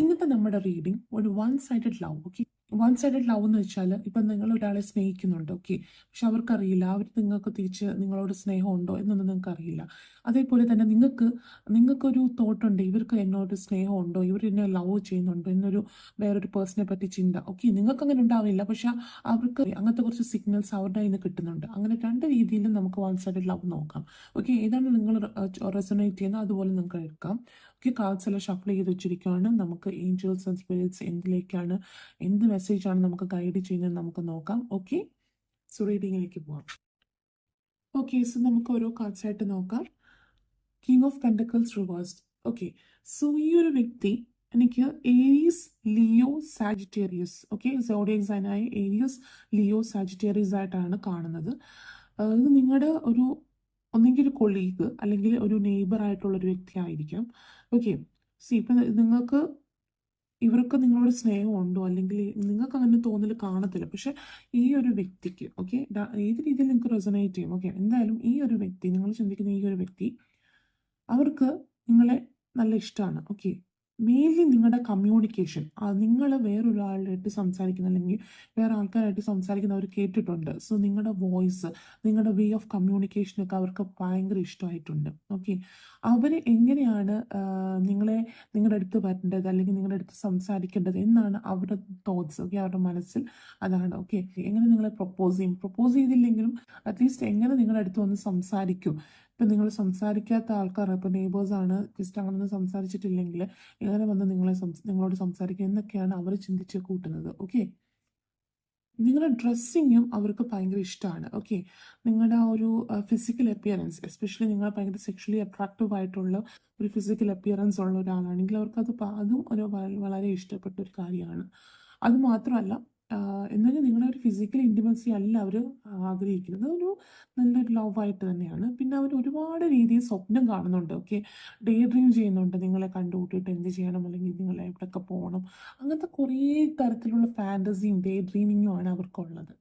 ഇന്നത്തെ നമ്മുടെ റീഡിംഗ് ഒരു one sided love okay one sided love എന്ന് വെച്ചാൽ ഇപ്പം നിങ്ങൾ ഒരാളെ സ്നേഹിക്കുന്നുണ്ട് ഓക്കെ പക്ഷെ അവർക്കറിയില്ല അവർ നിങ്ങൾക്ക് തിരിച്ച് നിങ്ങളോട് സ്നേഹമുണ്ടോ എന്നൊന്നും നിങ്ങൾക്ക് അറിയില്ല അതേപോലെ തന്നെ നിങ്ങൾക്ക് നിങ്ങൾക്കൊരു തോട്ടുണ്ട് ഇവർക്ക് എന്നോട് സ്നേഹമുണ്ടോ ഇവർ എന്നെ ലവ് ചെയ്യുന്നുണ്ടോ എന്നൊരു വേറൊരു പേഴ്സണെ പറ്റി ചിന്ത ഓക്കെ നിങ്ങൾക്ക് അങ്ങനെ ഉണ്ടാവില്ല പക്ഷെ അവർക്ക് അങ്ങനത്തെ കുറച്ച് സിഗ്നൽസ് അവരുടെ കയ്യിൽ നിന്ന് കിട്ടുന്നുണ്ട്. അങ്ങനെ രണ്ട് രീതിയിലും നമുക്ക് വൺ സൈഡഡ് ലവ് നോക്കാം ഓക്കെ ഏതാണ് നിങ്ങൾ റെസൊനേറ്റ് ചെയ്യുന്നത്? അതുപോലെ നിങ്ങൾക്ക് എടുക്കാം. ഓക്കെ കാർഡ്സ് എല്ലാം ഷഫിൾ ചെയ്ത് വെച്ചിരിക്കുകയാണ്. നമുക്ക് ഏഞ്ചൽസ് ആൻഡ് സ്പിരിറ്റ്സ് എന്തിലേക്കാണ് എന്ത് മെസ്സേജ് ആണ് നമുക്ക് ഗൈഡ് ചെയ്യുന്നത് നമുക്ക് നോക്കാം. ഓക്കെ സോ റീഡിങ്ങിലേക്ക് പോവാം. ഓക്കെ സോ നമുക്ക് ഓരോ കാർഡ്സ് ആയിട്ട് നോക്കാം. King of pentacles reverse okay so ഈ ഒരു വ്യക്തി എനിക്ക് Aries Leo Sagittarius okay zodiac സൈനായ Aries Leo Sagittarius ആയിട്ടാണ് കാണുന്നത്. ഇത് നിങ്ങളുടെ ഒരു ഒന്നെങ്കിൽ ഒരു കൊളീഗ് അല്ലെങ്കിൽ ഒരു നെയ്ബർ ആയിട്ടുള്ള ഒരു വ്യക്തി ആയിരിക്കാം ഓക്കെ സി ഇപ്പം നിങ്ങൾക്ക് ഇവർക്ക് നിങ്ങളോട് സ്നേഹമുണ്ടോ? അല്ലെങ്കിൽ നിങ്ങൾക്ക് അങ്ങനെ തോന്നൽ കാണത്തില്ല. പക്ഷെ ഈ ഒരു വ്യക്തിക്ക് ഓക്കെ ഏത് രീതിയിൽ നിങ്ങൾക്ക് റെസനേറ്റ് ചെയ്യും? ഓക്കെ എന്തായാലും ഈ ഒരു വ്യക്തി നിങ്ങൾ ചിന്തിക്കുന്ന ഈ ഒരു വ്യക്തി അവർക്ക് നിങ്ങളെ നല്ല ഇഷ്ടമാണ് ഓക്കെ മെയിൻലി നിങ്ങളുടെ കമ്മ്യൂണിക്കേഷൻ നിങ്ങൾ വേറൊരാളായിട്ട് സംസാരിക്കുന്ന അല്ലെങ്കിൽ വേറെ ആൾക്കാരായിട്ട് സംസാരിക്കുന്ന അവർ കേട്ടിട്ടുണ്ട് സോ നിങ്ങളുടെ വോയിസ് നിങ്ങളുടെ വേ ഓഫ് കമ്മ്യൂണിക്കേഷനൊക്കെ അവർക്ക് ഭയങ്കര ഇഷ്ടമായിട്ടുണ്ട്. ഓക്കെ അവർ എങ്ങനെയാണ് നിങ്ങളെ നിങ്ങളുടെ അടുത്ത് വരേണ്ടത് അല്ലെങ്കിൽ നിങ്ങളുടെ അടുത്ത് സംസാരിക്കേണ്ടത് എന്നാണ് അവരുടെ തോട്ട്സ് ഓക്കെ അവരുടെ മനസ്സിൽ അതാണ് ഓക്കെ എങ്ങനെ നിങ്ങളെ പ്രപ്പോസ് ചെയ്യും? പ്രപ്പോസ് ചെയ്തില്ലെങ്കിലും അറ്റ്ലീസ്റ്റ് എങ്ങനെ നിങ്ങളുടെ അടുത്ത് വന്ന് സംസാരിക്കും? ഇപ്പം നിങ്ങൾ സംസാരിക്കാത്ത ആൾക്കാർ ഇപ്പോൾ ആണ് ജസ്റ്റ് അങ്ങനെ ഒന്നും സംസാരിച്ചിട്ടില്ലെങ്കിൽ എങ്ങനെ വന്ന് നിങ്ങളെ നിങ്ങളോട് സംസാരിക്കുക എന്നൊക്കെയാണ് അവർ ചിന്തിച്ച് കൂട്ടുന്നത്. ഓക്കെ നിങ്ങളുടെ ഡ്രസ്സിങ്ങും അവർക്ക് ഭയങ്കര ഇഷ്ടമാണ്. ഓക്കെ നിങ്ങളുടെ ആ ഒരു ഫിസിക്കൽ അപ്പിയറൻസ് എസ്പെഷ്യലി നിങ്ങൾ ഭയങ്കര സെക്ഷലി അട്രാക്റ്റീവ് ആയിട്ടുള്ള ഒരു ഫിസിക്കൽ അപ്പിയറൻസ് ഉള്ള ഒരാളാണെങ്കിൽ അവർക്ക് അത് അതും ഒരു വളരെ ഇഷ്ടപ്പെട്ട ഒരു കാര്യമാണ്. അത് മാത്രമല്ല എന്നാലും നിങ്ങളുടെ ഒരു ഫിസിക്കൽ ഇന്റിമസി അല്ല അവർ ആഗ്രഹിക്കുന്നത്. ഒരു നല്ലൊരു ലവായിട്ട് തന്നെയാണ്. പിന്നെ അവർ ഒരുപാട് രീതിയിൽ സ്വപ്നം കാണുന്നുണ്ട്. ഓക്കെ? ഡേ ഡ്രീം ചെയ്യുന്നുണ്ട്. നിങ്ങളെ കണ്ടുകൂട്ടിയിട്ട് എന്ത് ചെയ്യണം? അല്ലെങ്കിൽ നിങ്ങളെ എവിടെയൊക്കെ പോകണം? അങ്ങനത്തെ കുറേ തരത്തിലുള്ള ഫാന്റസിയും ഡേ ഡ്രീമിങ്ങും ആണ് അവർക്കുള്ളത്.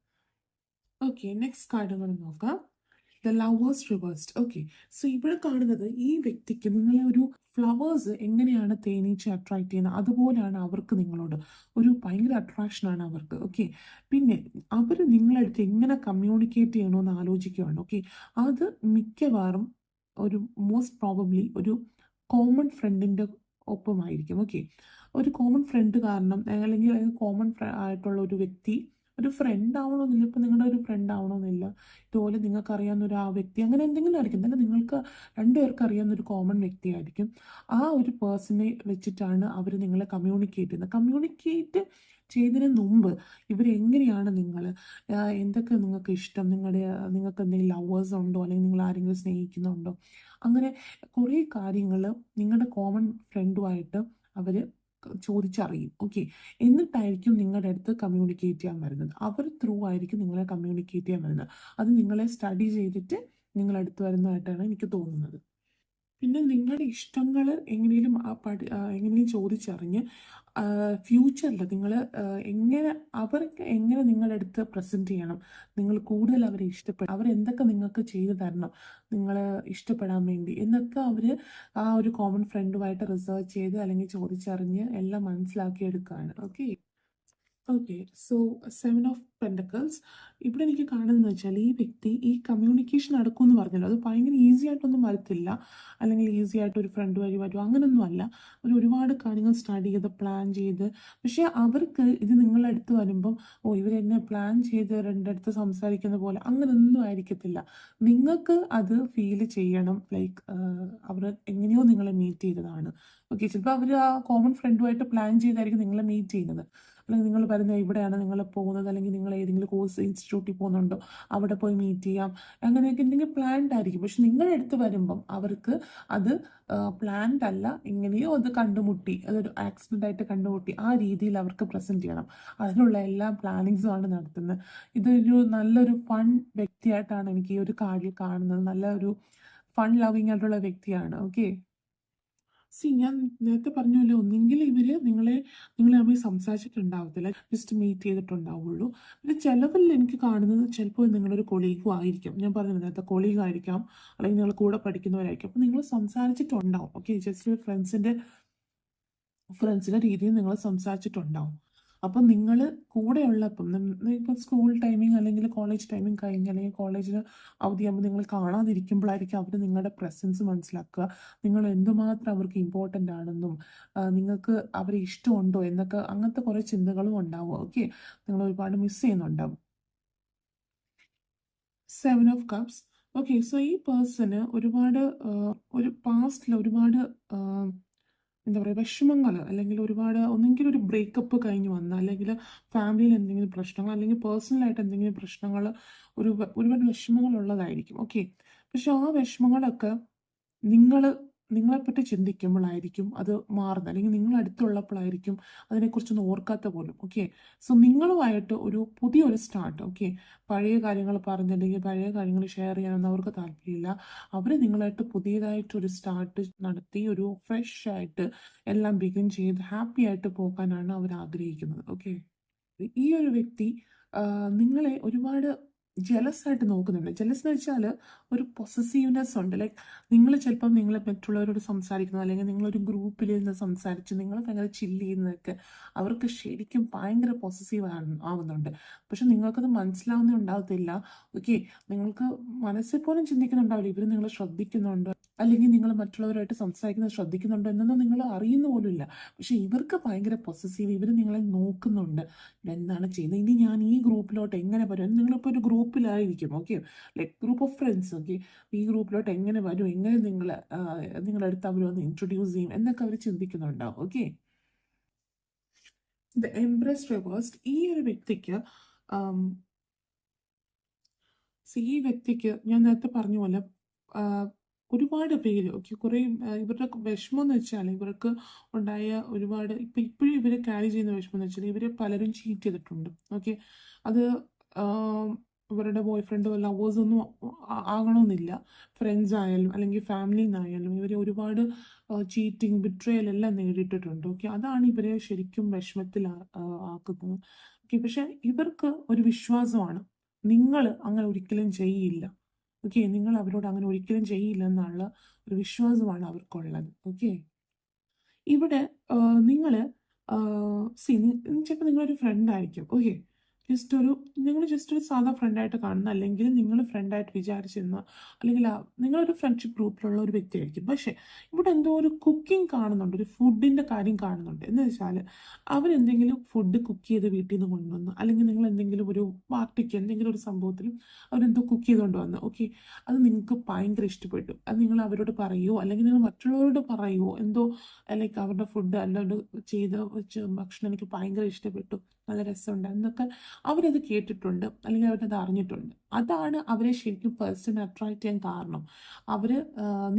ഓക്കെ നെക്സ്റ്റ് കാർഡുകൾ നോക്കാം. The lovers reversed okay so ഇവിടെ കാണുന്നത് ഈ വ്യക്തിക്ക് നിങ്ങളെ ഒരു ഫ്ലവേഴ്സ് എങ്ങനെയാണ് തേനീച്ച അട്രാക്ട് ചെയ്യുന്നത്? അതുപോലെയാണ് അവർക്ക് നിങ്ങളോട്. ഒരു ഭയങ്കര അട്രാക്ഷനാണ് അവർക്ക്. ഓക്കെ പിന്നെ അവർ നിങ്ങളടുത്ത് എങ്ങനെ കമ്മ്യൂണിക്കേറ്റ് ചെയ്യണമെന്ന് ആലോചിക്കുകയാണ് ഓക്കെ അത് മിക്കവാറും ഒരു മോസ്റ്റ് പ്രോബബ്ലി ഒരു കോമൺ ഫ്രണ്ടിന്റെ ഒപ്പമായിരിക്കും. ഓക്കെ ഒരു കോമൺ ഫ്രണ്ട് കാരണം അല്ലെങ്കിൽ കോമൺ ആയിട്ടുള്ള ഒരു വ്യക്തി ഒരു ഫ്രണ്ട് ആവണമെന്നില്ല. ഇപ്പം നിങ്ങളുടെ ഒരു ഫ്രണ്ട് ആവണമെന്നില്ല. ഇതുപോലെ നിങ്ങൾക്ക് അറിയാവുന്ന ഒരു ആ വ്യക്തി അങ്ങനെ എന്തെങ്കിലും ആയിരിക്കും. തന്നെ നിങ്ങൾക്ക് രണ്ടുപേർക്ക് അറിയാവുന്ന ഒരു കോമൺ വ്യക്തിയായിരിക്കും. ആ ഒരു പേഴ്സണെ വെച്ചിട്ടാണ് അവർ നിങ്ങളെ കമ്മ്യൂണിക്കേറ്റ് ചെയ്യുന്നത്. കമ്മ്യൂണിക്കേറ്റ് ചെയ്തതിന് മുമ്പ് ഇവരെങ്ങനെയാണ് നിങ്ങൾ എന്തൊക്കെ നിങ്ങൾക്ക് ഇഷ്ടം? നിങ്ങളുടെ നിങ്ങൾക്ക് എന്തെങ്കിലും ലവേഴ്സ് ഉണ്ടോ? അല്ലെങ്കിൽ നിങ്ങൾ ആരെങ്കിലും സ്നേഹിക്കുന്നുണ്ടോ? അങ്ങനെ കുറേ കാര്യങ്ങൾ നിങ്ങളുടെ കോമൺ ഫ്രണ്ടുമായിട്ട് അവർ ചോദിച്ചറിയും. ഓക്കെ. എന്നിട്ടായിരിക്കും നിങ്ങളുടെ അടുത്ത് കമ്മ്യൂണിക്കേറ്റ് ചെയ്യാൻ വരുന്നത്. അവർ ത്രൂ ആയിരിക്കും നിങ്ങളെ കമ്മ്യൂണിക്കേറ്റ് ചെയ്യാൻ വരുന്നത്. അത് നിങ്ങളെ സ്റ്റഡി ചെയ്തിട്ട് നിങ്ങളടുത്ത് വരുന്നതായിട്ടാണ് എനിക്ക് തോന്നുന്നത്. പിന്നെ നിങ്ങളുടെ ഇഷ്ടങ്ങൾ എങ്ങനെയും ആ പഠി എങ്ങനെയും ചോദിച്ചറിഞ്ഞ് ഫ്യൂച്ചറിൽ നിങ്ങൾ എങ്ങനെ അവർക്ക് എങ്ങനെ നിങ്ങളുടെ അടുത്ത് പ്രസന്റ് ചെയ്യണം? നിങ്ങൾ കൂടുതൽ അവരെ ഇഷ്ടപ്പെടും അവരെന്തൊക്കെ നിങ്ങൾക്ക് ചെയ്തു തരണം? നിങ്ങൾ ഇഷ്ടപ്പെടാൻ വേണ്ടി. എന്നൊക്കെ അവർ ആ ഒരു കോമൺ ഫ്രണ്ടുമായിട്ട് റിസർച്ച് ചെയ്ത് അല്ലെങ്കിൽ ചോദിച്ചറിഞ്ഞ് എല്ലാം മനസ്സിലാക്കിയെടുക്കുകയാണ് okay okay so seven of pentacles ഇവിടെ എനിക്ക് കാണുന്നതെന്ന് വെച്ചാൽ ഈ വ്യക്തി ഈ കമ്മ്യൂണിക്കേഷൻ നടക്കുമെന്ന് പറഞ്ഞല്ലോ. അത് ഭയങ്കര ഈസി ആയിട്ടൊന്നും വരത്തില്ല. അല്ലെങ്കിൽ ഈസി ആയിട്ട് ഒരു ഫ്രണ്ട് വഴി വരും. അങ്ങനൊന്നും അല്ല. ഒരു ഒരുപാട് കാര്യങ്ങൾ സ്റ്റഡി ചെയ്ത് പ്ലാൻ ചെയ്ത്. പക്ഷേ അവർക്ക് ഇത് നിങ്ങളുടെ അടുത്ത് വരുമ്പം ഓ ഇവരെന്നെ പ്ലാൻ ചെയ്ത് രണ്ടടുത്ത് സംസാരിക്കുന്ന പോലെ. അങ്ങനൊന്നും ആയിരിക്കത്തില്ല. നിങ്ങൾക്ക് അത് ഫീൽ ചെയ്യണം. ലൈക്ക് അവർ എങ്ങനെയോ നിങ്ങളെ മീറ്റ് ചെയ്തതാണ്. ഓക്കെ ചിലപ്പോൾ അവർ ആ കോമൺ ഫ്രണ്ടുമായിട്ട് പ്ലാൻ ചെയ്തായിരിക്കും നിങ്ങളെ മീറ്റ് ചെയ്യുന്നത്. അല്ലെങ്കിൽ നിങ്ങൾ പറയുന്നത് ഇവിടെയാണ് നിങ്ങൾ പോകുന്നത്? അല്ലെങ്കിൽ നിങ്ങൾ ഏതെങ്കിലും കോഴ്സ് ഇൻസ്റ്റിറ്റ്യൂട്ടിൽ പോകുന്നുണ്ടോ? അവിടെ പോയി മീറ്റ് ചെയ്യാം. അങ്ങനെയൊക്കെ എന്തെങ്കിലും പ്ലാൻഡ് ആയിരിക്കും. പക്ഷെ നിങ്ങളുടെ അടുത്ത് വരുമ്പം അവർക്ക് അത് പ്ലാൻഡ് അല്ല. എങ്ങനെയോ അത് കണ്ടുമുട്ടി. അതൊരു ആക്സിഡന്റ് ആയിട്ട് കണ്ടുമുട്ടി. ആ രീതിയിൽ അവർക്ക് പ്രസന്റ് ചെയ്യണം. അതിനുള്ള എല്ലാ പ്ലാനിങ്സും ആണ് നടത്തുന്നത്. ഇതൊരു നല്ലൊരു ഫൺ വ്യക്തിയായിട്ടാണ് എനിക്ക് ഈ ഒരു കാര്യം കാണുന്നത്. നല്ലൊരു ഫൺ ലവിങ് ആയിട്ടുള്ള വ്യക്തിയാണ്. ഓക്കെ സി ഞാൻ നേരത്തെ പറഞ്ഞല്ലോ ഒന്നെങ്കിൽ ഇവർ നിങ്ങളെ നിങ്ങളെ തമ്മിൽ സംസാരിച്ചിട്ടുണ്ടാവത്തില്ല. Just meet ചെയ്തിട്ടുണ്ടാവുള്ളൂ. പിന്നെ ചിലവിൽ എനിക്ക് കാണുന്നത് ചിലപ്പോൾ നിങ്ങളൊരു കൊളീഗും ആയിരിക്കും. ഞാൻ പറഞ്ഞത് നേരത്തെ കൊളീഗ് ആയിരിക്കാം. അല്ലെങ്കിൽ നിങ്ങൾ കൂടെ പഠിക്കുന്നവരായിരിക്കും. അപ്പോൾ നിങ്ങൾ സംസാരിച്ചിട്ടുണ്ടാവും. ഓക്കെ ജസ്റ്റ് ഫ്രണ്ട്സിന്റെ ഫ്രണ്ട്സിന്റെ രീതിയിൽ നിങ്ങൾ സംസാരിച്ചിട്ടുണ്ടാവും. അപ്പം നിങ്ങൾ കൂടെയുള്ളപ്പം ഇപ്പം സ്കൂൾ ടൈമിങ് അല്ലെങ്കിൽ കോളേജ് ടൈമിങ് കഴിഞ്ഞ് അല്ലെങ്കിൽ കോളേജിൽ അവധിയാകുമ്പോൾ നിങ്ങൾ കാണാതിരിക്കുമ്പോഴായിരിക്കും അവർ നിങ്ങളുടെ പ്രസൻസ് മനസ്സിലാക്കുക. നിങ്ങൾ എന്തുമാത്രം അവർക്ക് ഇമ്പോർട്ടന്റ് ആണെന്നും നിങ്ങൾക്ക് അവരെ ഇഷ്ടമുണ്ടോ എന്നൊക്കെ അങ്ങനത്തെ കുറേ ചിന്തകളും ഉണ്ടാവും. ഓക്കെ നിങ്ങൾ ഒരുപാട് മിസ് ചെയ്യുന്നുണ്ടാവും seven of cups okay so ഈ പേഴ്സണ് ഒരുപാട് ഒരു പാസ്റ്റിൽ ഒരുപാട് എന്താ പറയുക വിഷമങ്ങൾ അല്ലെങ്കിൽ ഒരുപാട് ഒന്നെങ്കിൽ ഒരു ബ്രേക്കപ്പ് കഴിഞ്ഞ് വന്ന അല്ലെങ്കിൽ ഫാമിലിയിൽ എന്തെങ്കിലും പ്രശ്നങ്ങൾ അല്ലെങ്കിൽ പേഴ്സണലായിട്ട് എന്തെങ്കിലും പ്രശ്നങ്ങൾ ഒരു ഒരുപാട് വിഷമങ്ങൾ ഉള്ളതായിരിക്കും. ഓക്കെ പക്ഷെ ആ വിഷമങ്ങളൊക്കെ നിങ്ങൾ നിങ്ങളെപ്പറ്റി ചിന്തിക്കുമ്പോഴായിരിക്കും അത് മാറുന്നത്. അല്ലെങ്കിൽ നിങ്ങൾ അടുത്തുള്ളപ്പോഴായിരിക്കും അതിനെക്കുറിച്ചൊന്നും ഓർക്കാത്ത പോലും. ഓക്കെ സോ നിങ്ങളുമായിട്ട് ഒരു പുതിയൊരു സ്റ്റാർട്ട് ഓക്കെ പഴയ കാര്യങ്ങൾ പറഞ്ഞില്ലെങ്കിൽ പഴയ കാര്യങ്ങൾ ഷെയർ ചെയ്യാനൊന്നും അവർക്ക് താല്പര്യമില്ല. അവർ നിങ്ങളായിട്ട് പുതിയതായിട്ടൊരു സ്റ്റാർട്ട് നടത്തി ഒരു ഫ്രഷ് ആയിട്ട് എല്ലാം ബിഗിൻ ചെയ്ത് ഹാപ്പി ആയിട്ട് പോകാനാണ് അവർ ആഗ്രഹിക്കുന്നത് ഓക്കെ ഈ ഒരു വ്യക്തി നിങ്ങളെ ഒരുപാട് ജലസ് ആയിട്ട് നോക്കുന്നുണ്ട്. ജലസ് എന്ന് വെച്ചാൽ ഒരു പൊസസീവ്നെസ് ഉണ്ട്. ലൈക്ക് നിങ്ങൾ ചിലപ്പം നിങ്ങൾ മറ്റുള്ളവരോട് സംസാരിക്കുന്നത് അല്ലെങ്കിൽ നിങ്ങളൊരു ഗ്രൂപ്പിൽ നിന്ന് സംസാരിച്ച് നിങ്ങൾ ഭയങ്കര ചില്ല് ചെയ്യുന്നതൊക്കെ അവർക്ക് ശരിക്കും ഭയങ്കര പൊസസീവ് ആവുന്നുണ്ട്. പക്ഷെ നിങ്ങൾക്കത് മനസ്സിലാവുന്നുണ്ടാകത്തില്ല ഓക്കെ നിങ്ങൾക്ക് മനസ്സിൽ പോലും ചിന്തിക്കുന്നുണ്ടാവില്ല. ഇവർ നിങ്ങളെ ശ്രദ്ധിക്കുന്നുണ്ടോ? അല്ലെങ്കിൽ നിങ്ങൾ മറ്റുള്ളവരായിട്ട് സംസാരിക്കുന്നത് ശ്രദ്ധിക്കുന്നുണ്ടോ എന്നൊന്നും നിങ്ങൾ അറിയുന്ന പോലുമില്ല പക്ഷെ ഇവർക്ക് ഭയങ്കര പൊസസീവ് ഇവർ നിങ്ങളെ നോക്കുന്നുണ്ട്. എന്താണ് ചെയ്യുന്നത്? ഇനി ഞാൻ ഈ ഗ്രൂപ്പിലോട്ട് എങ്ങനെ വരും? നിങ്ങളിപ്പോൾ ഒരു ഗ്രൂപ്പിലായിരിക്കും. Okay like group of friends okay ഈ ഗ്രൂപ്പിലോട്ട് എങ്ങനെ വരും? എങ്ങനെ നിങ്ങൾ നിങ്ങളുടെ അടുത്ത് അവർ വന്ന് ഇൻട്രൊഡ്യൂസ് ചെയ്യും? എന്നൊക്കെ അവർ ചിന്തിക്കുന്നുണ്ടാവും. ഓക്കെ ദ എംബ്രസ് റിവേഴ്സ്ഡ് ഈ ഒരു വ്യക്തിക്ക് ഈ വ്യക്തിക്ക് ഞാൻ നേരത്തെ പറഞ്ഞ പോലെ ഒരുപാട് പേര് ഓക്കെ കുറേ ഇവരുടെ വിഷമം എന്ന് വെച്ചാൽ ഇവർക്ക് ഉണ്ടായ ഒരുപാട് ഇപ്പം ഇപ്പോഴും ഇവർ ക്യാരി ചെയ്യുന്ന വിഷമം എന്ന് വെച്ചാൽ ഇവരെ പലരും ചീറ്റ് ചെയ്തിട്ടുണ്ട്. ഓക്കെ അത് ഇവരുടെ ബോയ് ഫ്രണ്ടോ ലവേഴ്സോ ഒന്നും ആ- ആകണമെന്നില്ല ഫ്രണ്ട്സ് ആയാലും അല്ലെങ്കിൽ ഫാമിലിയിൽ നിന്നായാലും ഇവർ ഒരുപാട് ചീറ്റിംഗ് ബിട്രയൽ എല്ലാം നേരിട്ടിട്ടുണ്ട് ഓക്കെ അതാണ് ഇവരെ ശരിക്കും വിഷമത്തിൽ ആക്കുന്നത്. ഓക്കെ പക്ഷെ ഇവർക്ക് ഒരു വിശ്വാസമാണ്. നിങ്ങൾ അങ്ങനെ ഒരിക്കലും ചെയ്യില്ല. ഓക്കെ നിങ്ങൾ അവരോട് അങ്ങനെ ഒരിക്കലും ചെയ്യില്ല എന്നുള്ള ഒരു വിശ്വാസമാണ് അവർക്കുള്ളത്. ഓക്കെ. ഇവിടെ നിങ്ങൾ സി ചിലപ്പോൾ നിങ്ങളൊരു ഫ്രണ്ട് ആയിരിക്കും. ഓക്കെ ജസ്റ്റ് ഒരു നിങ്ങൾ ജസ്റ്റ് ഒരു സാധാ ഫ്രണ്ടായിട്ട് കാണുന്ന അല്ലെങ്കിൽ നിങ്ങൾ ഫ്രണ്ടായിട്ട് വിചാരിച്ചിരുന്ന അല്ലെങ്കിൽ നിങ്ങളൊരു ഫ്രണ്ട്ഷിപ്പ് ഗ്രൂപ്പിലുള്ള ഒരു വ്യക്തിയായിരിക്കും. പക്ഷേ ഇവിടെ എന്തോ ഒരു കുക്കിംഗ് കാണുന്നുണ്ട് ഒരു ഫുഡിന്റെ കാര്യം കാണുന്നുണ്ട്. എന്ന് വെച്ചാൽ അവരെന്തെങ്കിലും ഫുഡ് കുക്ക് ചെയ്ത് വീട്ടിൽ നിന്ന് കൊണ്ടുവന്നു അല്ലെങ്കിൽ നിങ്ങൾ എന്തെങ്കിലും ഒരു പാർട്ടിക്ക് എന്തെങ്കിലും ഒരു സംഭവത്തിൽ അവരെന്തോ കുക്ക് ചെയ്ത് കൊണ്ടുവന്നു ഓക്കെ അത് നിങ്ങൾക്ക് ഭയങ്കര ഇഷ്ടപ്പെട്ടു. അത് നിങ്ങൾ അവരോട് പറയുമോ അല്ലെങ്കിൽ നിങ്ങൾ മറ്റുള്ളവരോട് പറയുമോ എന്തോ ലൈക്ക് അവരുടെ ഫുഡ് അല്ലാണ്ട് ചെയ്ത ഭക്ഷണം എനിക്ക് ഭയങ്കര ഇഷ്ടപ്പെട്ടു. നല്ല രസമുണ്ട്. എന്നൊക്കെ അവരത് കേട്ടിട്ടുണ്ട്. അല്ലെങ്കിൽ അവരത് അറിഞ്ഞിട്ടുണ്ട്. അതാണ് അവരെ ശരിക്കും പേഴ്സണൽ അട്രാക്ട് ചെയ്യാൻ കാരണം. അവർ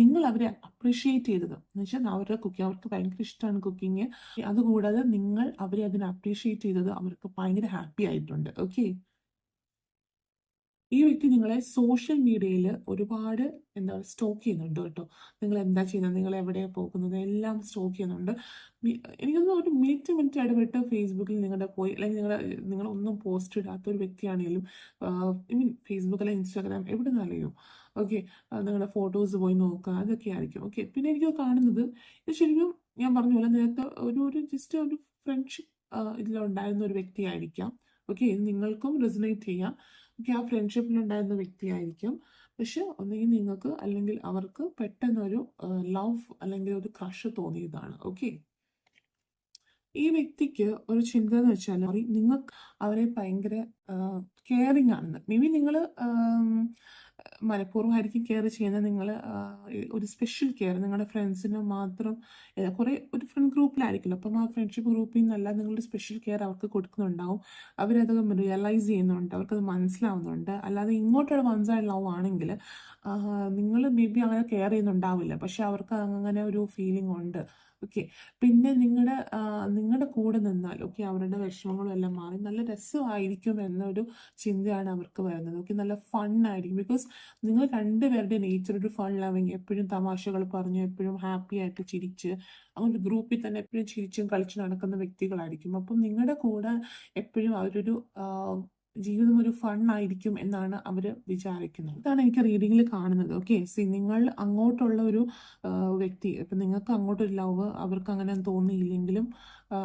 നിങ്ങൾ അവരെ അപ്രീഷിയേറ്റ് ചെയ്തത്. എന്ന് വെച്ചാൽ അവരുടെ കുക്കിംഗ് അവർക്ക് ഭയങ്കര ഇഷ്ടമാണ് കുക്കിങ് അതുകൂടാതെ നിങ്ങൾ അവരെ അതിനെ അപ്രീഷിയേറ്റ് ചെയ്തത് അവർക്ക് ഭയങ്കര ഹാപ്പി ആയിട്ടുണ്ട്. ഓക്കെ ഈ വ്യക്തി നിങ്ങളെ സോഷ്യൽ മീഡിയയിൽ ഒരുപാട് എന്താ പറയുക സ്റ്റോക്ക് ചെയ്യുന്നുണ്ട് കേട്ടോ. നിങ്ങൾ എന്താ ചെയ്യുന്നത്? നിങ്ങൾ എവിടെയാണ് പോകുന്നത്? എല്ലാം സ്റ്റോക്ക് ചെയ്യുന്നുണ്ട്. എനിക്കൊന്നും ഒരു മിനിറ്റ് മിനിറ്റ് ഇടപെട്ട് ഫേസ്ബുക്കിൽ നിങ്ങളുടെ പോയി അല്ലെങ്കിൽ നിങ്ങൾ നിങ്ങളൊന്നും പോസ്റ്റ് ഇടാത്ത ഒരു വ്യക്തിയാണെങ്കിലും ഐ മീൻ ഫേസ്ബുക്ക് അല്ലെങ്കിൽ ഇൻസ്റ്റാഗ്രാം എവിടെ നിന്നറിയോ ഓക്കെ നിങ്ങളുടെ ഫോട്ടോസ് പോയി നോക്കുക അതൊക്കെ ആയിരിക്കും ഓക്കെ പിന്നെ എനിക്ക് കാണുന്നത് ഇത് ശരിക്കും ഞാൻ പറഞ്ഞ പോലെ നേരത്തെ ഒരു ഒരു ജസ്റ്റ് ഒരു ഫ്രണ്ട്ഷിപ്പ് ഇതിലുണ്ടായിരുന്ന ഒരു വ്യക്തിയായിരിക്കാം. ഓക്കെ നിങ്ങൾക്കും റെസിനേറ്റ് ചെയ്യാം. ഓക്കെ ആ ഫ്രണ്ട്ഷിപ്പിലുണ്ടായിരുന്ന വ്യക്തിയായിരിക്കും. പക്ഷെ ഒന്നുകിൽ നിങ്ങൾക്ക് അല്ലെങ്കിൽ അവർക്ക് പെട്ടെന്നൊരു ലവ് അല്ലെങ്കിൽ ഒരു ക്രഷ് തോന്നിയതാണ്. ഓക്കെ ഈ വ്യക്തിക്ക് ഒരു ചിന്ത എന്ന് വെച്ചാൽ നിങ്ങൾക്ക് അവരെ ഭയങ്കര കെയറിങ് ആണെന്ന്. മേ ബി നിങ്ങൾ മനഃപൂർവമായിരിക്കും കെയർ ചെയ്യുന്നത്. നിങ്ങൾ ഒരു സ്പെഷ്യൽ കെയർ നിങ്ങളുടെ ഫ്രണ്ട്സിന് മാത്രം കുറെ ഒരു ഫ്രണ്ട് ഗ്രൂപ്പിലായിരിക്കുമല്ലോ അപ്പം ആ ഫ്രണ്ട്ഷിപ്പ് ഗ്രൂപ്പിൽ നിന്നല്ല നിങ്ങളുടെ സ്പെഷ്യൽ കെയർ അവർക്ക് കൊടുക്കുന്നുണ്ടാവും. അവരത് റിയലൈസ് ചെയ്യുന്നുണ്ട്. അവർക്കത് മനസ്സിലാവുന്നുണ്ട്. അല്ലാതെ ഇങ്ങോട്ടുള്ള വൺ സൈഡ് ലവ് ആണെങ്കിൽ നിങ്ങൾ മേ ബി അങ്ങനെ കെയർ ചെയ്യുന്നുണ്ടാവില്ല. പക്ഷെ അവർക്ക് അങ്ങനെ ഒരു ഫീലിംഗ് ഉണ്ട്. ഓക്കെ പിന്നെ നിങ്ങളുടെ നിങ്ങളുടെ കൂടെ നിന്നാൽ ഓക്കെ അവരുടെ വിഷമങ്ങളും എല്ലാം മാറി നല്ല രസമായിരിക്കും എന്നൊരു ചിന്തയാണ് അവർക്ക് വരുന്നത്. ഓക്കെ നല്ല ഫൺ ആയിരിക്കും. ബിക്കോസ് നിങ്ങൾ രണ്ടുപേരുടെ നേച്ചർ ഒരു ഫൺ ലവിങ് എപ്പോഴും തമാശകൾ പറഞ്ഞ് എപ്പോഴും ഹാപ്പി ആയിട്ട് ചിരിച്ച് അങ്ങനെ ഗ്രൂപ്പിൽ തന്നെ എപ്പോഴും ചിരിച്ചും കളിച്ചും നടക്കുന്ന വ്യക്തികളായിരിക്കും. അപ്പം നിങ്ങളുടെ കൂടെ എപ്പോഴും അവരൊരു ജീവിതം ഒരു ഫൺ ആയിരിക്കും എന്നാണ് അവർ വിചാരിക്കുന്നത്. ഇതാണ് എനിക്ക് റീഡിങ്ങിൽ കാണുന്നത്. ഓക്കെ സി നിങ്ങൾ അങ്ങോട്ടുള്ള ഒരു വ്യക്തി ഇപ്പം നിങ്ങൾക്ക് അങ്ങോട്ടൊരു ലവ് അവർക്ക് അങ്ങനെ തോന്നിയില്ലെങ്കിലും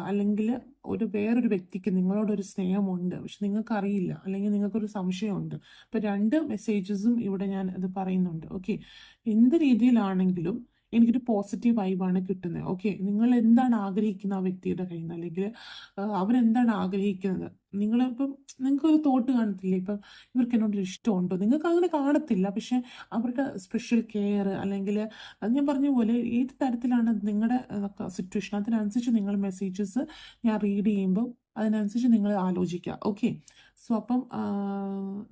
അല്ലെങ്കിൽ ഒരു വേറൊരു വ്യക്തിക്ക് നിങ്ങളോടൊരു സ്നേഹമുണ്ട്. പക്ഷെ നിങ്ങൾക്കറിയില്ല. അല്ലെങ്കിൽ നിങ്ങൾക്കൊരു സംശയമുണ്ട്. ഇപ്പം രണ്ട് മെസ്സേജസും ഇവിടെ ഞാൻ അത് പറയുന്നുണ്ട്. ഓക്കെ എന്ത് രീതിയിലാണെങ്കിലും എനിക്കൊരു പോസിറ്റീവ് വൈബാണ് കിട്ടുന്നത് ഓക്കെ നിങ്ങൾ എന്താണ് ആഗ്രഹിക്കുന്ന ആ വ്യക്തിയുടെ കയ്യിൽ നിന്ന്? അല്ലെങ്കിൽ അവരെന്താണ് ആഗ്രഹിക്കുന്നത്? നിങ്ങളിപ്പം നിങ്ങൾക്കൊരു തോട്ട് കാണത്തില്ലേ? ഇപ്പം ഇവർക്ക് എന്നോട് ഇഷ്ടമുണ്ടോ? നിങ്ങൾക്ക് അങ്ങനെ കാണത്തില്ല. പക്ഷെ അവർക്ക് സ്പെഷ്യൽ കെയർ അല്ലെങ്കിൽ ഞാൻ പറഞ്ഞ പോലെ ഏത് തരത്തിലാണ് നിങ്ങളുടെ സിറ്റുവേഷൻ അതിനനുസരിച്ച് നിങ്ങൾ മെസ്സേജസ് ഞാൻ റീഡ് ചെയ്യുമ്പോൾ അതിനനുസരിച്ച് നിങ്ങൾ ആലോചിക്കുക. ഓക്കെ സോ അപ്പം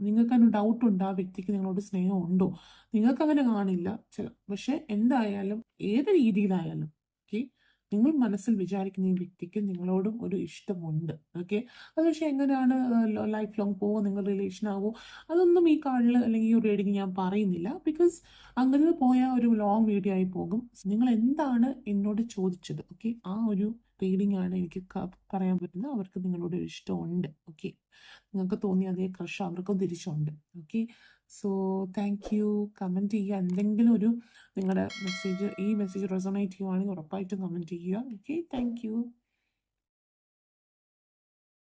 നിങ്ങൾക്ക് ഡൗട്ട് ഉണ്ട് ആ വ്യക്തിക്ക് നിങ്ങളോട് സ്നേഹം ഉണ്ടോ നിങ്ങൾക്ക് അങ്ങനെ കാണില്ല. ചില പക്ഷെ എന്തായാലും ഏത് രീതിയിലായാലും ഓക്കെ നിങ്ങൾ മനസ്സിൽ വിചാരിക്കുന്ന ഈ വ്യക്തിക്ക് നിങ്ങളോടും ഒരു ഇഷ്ടമുണ്ട് ഓക്കെ അത് പക്ഷെ എങ്ങനെയാണ് ലൈഫ് ലോങ് പോവോ? നിങ്ങൾ റിലേഷൻ ആവോ? അതൊന്നും ഈ കാർഡിൽ അല്ലെങ്കിൽ ഈ റീഡിങ് ഞാൻ പറയുന്നില്ല. ബിക്കോസ് അങ്ങനെ പോയാൽ ഒരു ലോങ് വീഡിയോ ആയി പോകും. നിങ്ങൾ എന്താണ് എന്നോട് ചോദിച്ചത് ഓക്കെ ആ ഒരു റീഡിംഗ് ആണ് എനിക്ക് പറയാൻ പറ്റുന്നത്. അവർക്ക് നിങ്ങളോട് ഒരു ഇഷ്ടമുണ്ട്. ഓക്കെ? നിങ്ങൾക്ക് തോന്നിയ അതേ ക്രഷ് അവർക്കും തിരിച്ചുണ്ട്. Okay? So thank you. Comment ചെയ്യുക. എന്തെങ്കിലും ഒരു നിങ്ങളുടെ മെസ്സേജ് ഈ മെസ്സേജ് റെസണേറ്റ് ചെയ്യുവാണെങ്കിൽ ഉറപ്പായിട്ടും കമന്റ് ചെയ്യുക. ഓക്കെ? താങ്ക്